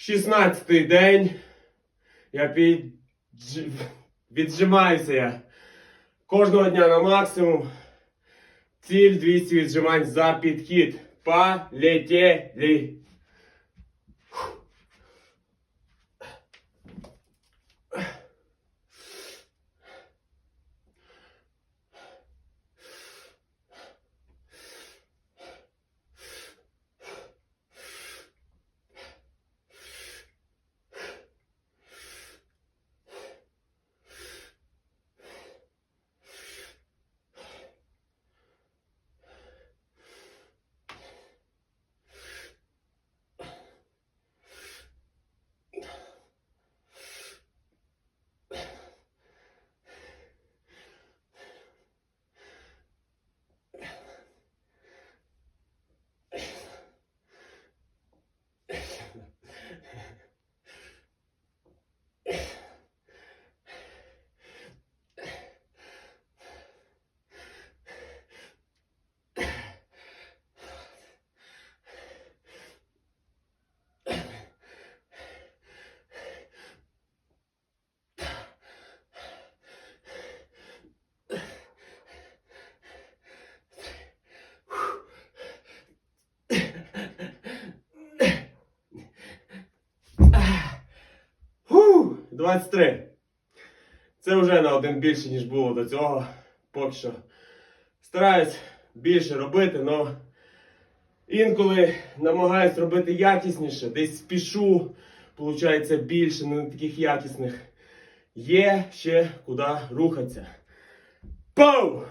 16-й день. Я під... віджимаюся я. Кожного дня на максимум. Ціль 200 віджимань за підхід. Полетели. 23. Це вже на один більше, ніж було до цього. Поки що стараюсь більше робити, але інколи намагаюсь робити якісніше, десь спішу, виходить більше, не таких якісних. Є ще куди рухатися. Пау!